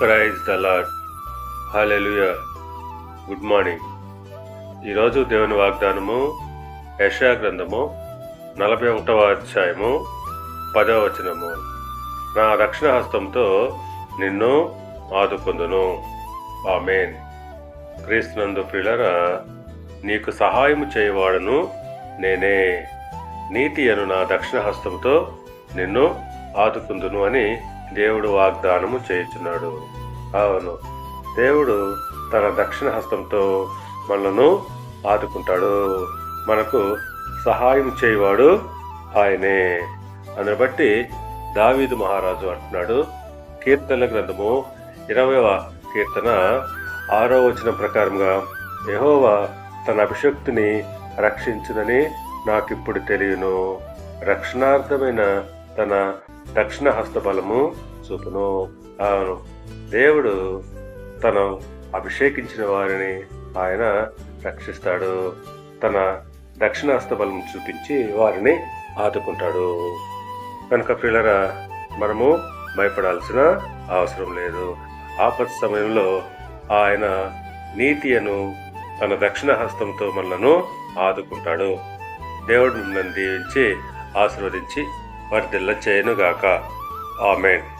Praise the Lord hallelujah good morning ఈరోజు దేవుని వాగ్దానము యశా గ్రంథము నలభై ఒకటవ అధ్యాయము పదవ వచనము. నా రక్షణ హస్తంతో నిన్ను ఆదుకుందును. ఆమెన్. క్రీస్తునందు ప్రియులరా నీకు సహాయము చేయవాడను నేనే. నీతి అను నా దక్షిణ హస్తంతో నిన్ను ఆదుకుందును అని దేవుడు వాగ్దానము చేయుచున్నాడు. అవును దేవుడు తన దక్షిణ హస్తంతో మనలను ఆదుకుంటాడు. మనకు సహాయం చేయవాడు ఆయనే. అని బట్టి దావీదు మహారాజు అంటున్నాడు. కీర్తన గ్రంథము ఇరవైవ కీర్తన ఆరో వచనం ప్రకారంగా యహోవా తన అభిషక్తిని రక్షించునని నాకిప్పుడు తెలియను. రక్షణార్థమైన తన దక్షిణ హస్తబలము చూపును. అవును దేవుడు తను అభిషేకించిన వారిని ఆయన రక్షిస్తాడు. తన దక్షిణ హస్తబలం చూపించి వారిని ఆదుకుంటాడు. కనుక పిల్లరా మనము భయపడాల్సిన అవసరం లేదు. ఆపత్ సమయంలో ఆయన నీతియను తన దక్షిణ హస్తంతో మనలను ఆదుకుంటాడు. దేవుడు మిమ్మల్ని దీవించి ఆశీర్వదించి వర్ధిల్ల చేయనుగాక ఆమెన్.